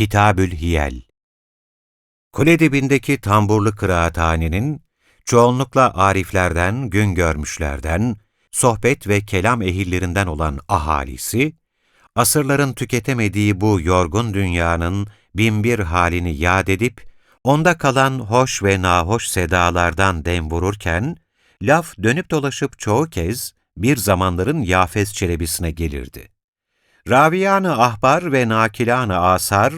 Kitabül Hiyel Kule dibindeki tamburlu kıraathanenin, çoğunlukla ariflerden, gün görmüşlerden, sohbet ve kelam ehillerinden olan ahalisi, asırların tüketemediği bu yorgun dünyanın binbir halini yad edip, onda kalan hoş ve nahoş sedalardan dem vururken, laf dönüp dolaşıp çoğu kez bir zamanların Yafes Çelebi'sine gelirdi. Raviyan-ı ahbar ve nakilan-ı asar,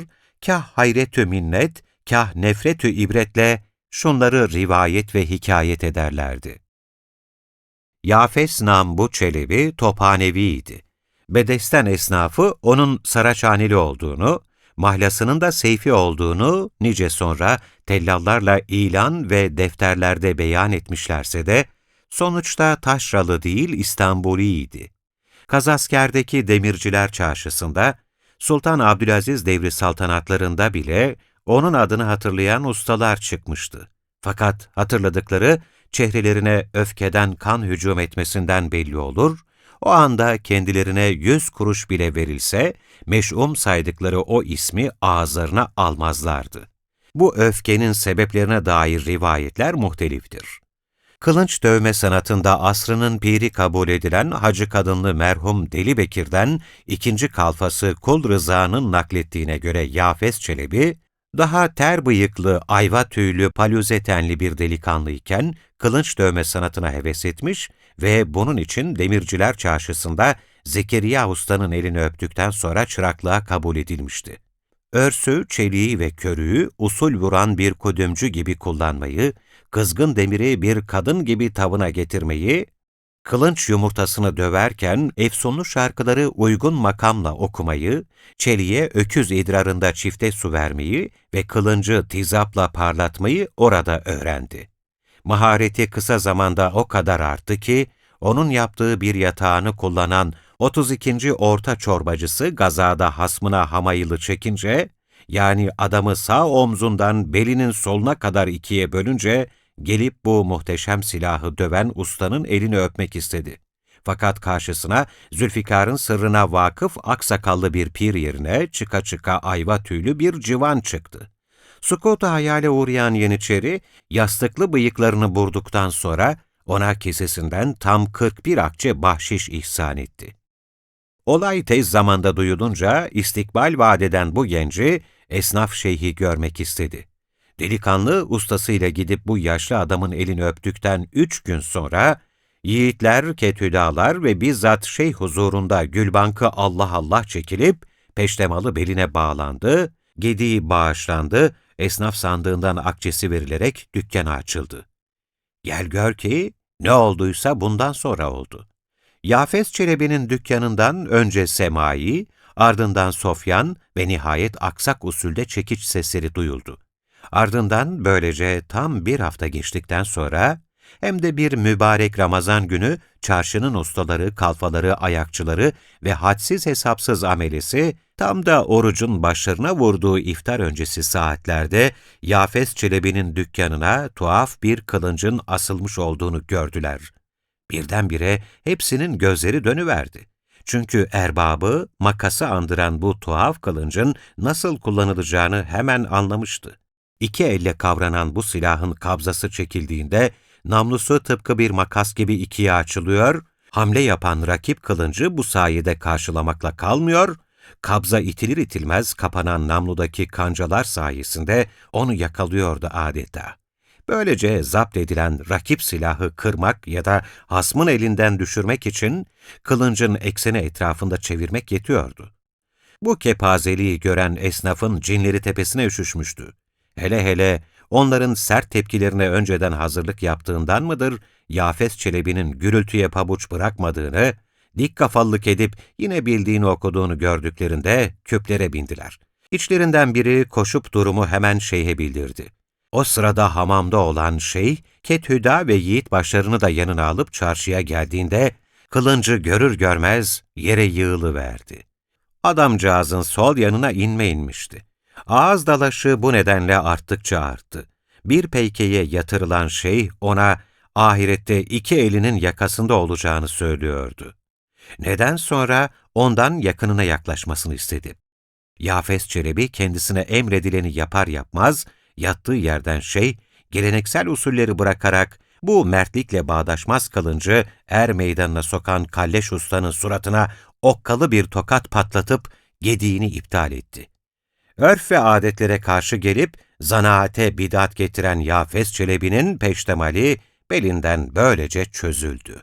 kah hayretü minnet, kah nefretü ibretle şunları rivayet ve hikayet ederlerdi. Yafes nam bu Çelebi tophaneviydi. Bedesten esnafı onun Saraçhaneli olduğunu, mahlasının da Seyfi olduğunu nice sonra tellallarla ilan ve defterlerde beyan etmişlerse de, sonuçta taşralı değil İstanbuliydi. Kazasker'deki Demirciler Çarşısı'nda, Sultan Abdülaziz devri saltanatlarında bile onun adını hatırlayan ustalar çıkmıştı. Fakat hatırladıkları çehrelerine öfkeden kan hücum etmesinden belli olur, o anda kendilerine yüz kuruş bile verilse, meş'um saydıkları o ismi ağızlarına almazlardı. Bu öfkenin sebeplerine dair rivayetler muhteliftir. Kılınç dövme sanatında asrının piri kabul edilen Hacı Kadınlı merhum Deli Bekir'den ikinci kalfası Kul Rıza'nın naklettiğine göre Yafes Çelebi, daha ter bıyıklı, ayva tüylü, palüzetenli bir delikanlıyken kılınç dövme sanatına heves etmiş ve bunun için Demirciler Çarşısı'nda Zekeriya Usta'nın elini öptükten sonra çıraklığa kabul edilmişti. Örsü, çeliği ve körüğü usul vuran bir kudümcü gibi kullanmayı, kızgın demiri bir kadın gibi tavına getirmeyi, kılınç yumurtasını döverken efsunlu şarkıları uygun makamla okumayı, çeliğe öküz idrarında çifte su vermeyi ve kılıncı tizapla parlatmayı orada öğrendi. Mahareti kısa zamanda o kadar arttı ki, onun yaptığı bir yatağını kullanan 32. orta çorbacısı gazada hasmına hamayılı çekince, yani adamı sağ omzundan belinin soluna kadar ikiye bölünce, gelip bu muhteşem silahı döven ustanın elini öpmek istedi. Fakat karşısına Zülfikar'ın sırrına vakıf aksakallı bir pir yerine çıka çıka ayva tüylü bir civan çıktı. Sukutu hayale uğrayan Yeniçeri, yastıklı bıyıklarını burduktan sonra ona kesesinden tam 41 akçe bahşiş ihsan etti. Olay tez zamanda duyulunca istikbal vadeden bu genci esnaf şeyhi görmek istedi. Delikanlı ustasıyla gidip bu yaşlı adamın elini öptükten üç gün sonra, yiğitler, ketüdalar ve bizzat şeyh huzurunda gülbankı Allah Allah çekilip, peştemalı beline bağlandı, gediği bağışlandı, esnaf sandığından akçesi verilerek dükkana açıldı. Gel gör ki ne olduysa bundan sonra oldu. Yafes Çelebi'nin dükkanından önce Semai, ardından Sofyan ve nihayet aksak usulde çekiç sesleri duyuldu. Ardından böylece tam bir hafta geçtikten sonra hem de bir mübarek Ramazan günü çarşının ustaları, kalfaları, ayakçıları ve hadsiz hesapsız amelesi tam da orucun başlarına vurduğu iftar öncesi saatlerde Yafes Çelebi'nin dükkanına tuhaf bir kılıncın asılmış olduğunu gördüler. Birdenbire hepsinin gözleri dönüverdi. Çünkü erbabı makası andıran bu tuhaf kılıncın nasıl kullanılacağını hemen anlamıştı. İki elle kavranan bu silahın kabzası çekildiğinde, namlusu tıpkı bir makas gibi ikiye açılıyor, hamle yapan rakip kılıncı bu sayede karşılamakla kalmıyor, kabza itilir itilmez kapanan namludaki kancalar sayesinde onu yakalıyordu adeta. Böylece zapt edilen rakip silahı kırmak ya da hasmın elinden düşürmek için kılıncın ekseni etrafında çevirmek yetiyordu. Bu kepazeliği gören esnafın cinleri tepesine üşüşmüştü. Hele hele onların sert tepkilerine önceden hazırlık yaptığından mıdır, Yafes Çelebi'nin gürültüye pabuç bırakmadığını, dik kafallık edip yine bildiğini okuduğunu gördüklerinde küplere bindiler. İçlerinden biri koşup durumu hemen şeyhe bildirdi. O sırada hamamda olan şeyh, Kethüda ve Yiğit başlarını da yanına alıp çarşıya geldiğinde, kılıncı görür görmez yere yığılıverdi. Adamcağızın sol yanına inme inmişti. Ağız dalaşı bu nedenle arttıkça arttı. Bir peykeye yatırılan şey ona ahirette iki elinin yakasında olacağını söylüyordu. Neden sonra ondan yakınına yaklaşmasını istedi. Yafes Çelebi kendisine emredileni yapar yapmaz, yattığı yerden şey, geleneksel usulleri bırakarak bu mertlikle bağdaşmaz kalınca er meydanına sokan Kalleş Usta'nın suratına okkalı bir tokat patlatıp gediğini iptal etti. Örf ve adetlere karşı gelip zanaate bidat getiren Yafes Çelebi'nin peştemali belinden böylece çözüldü.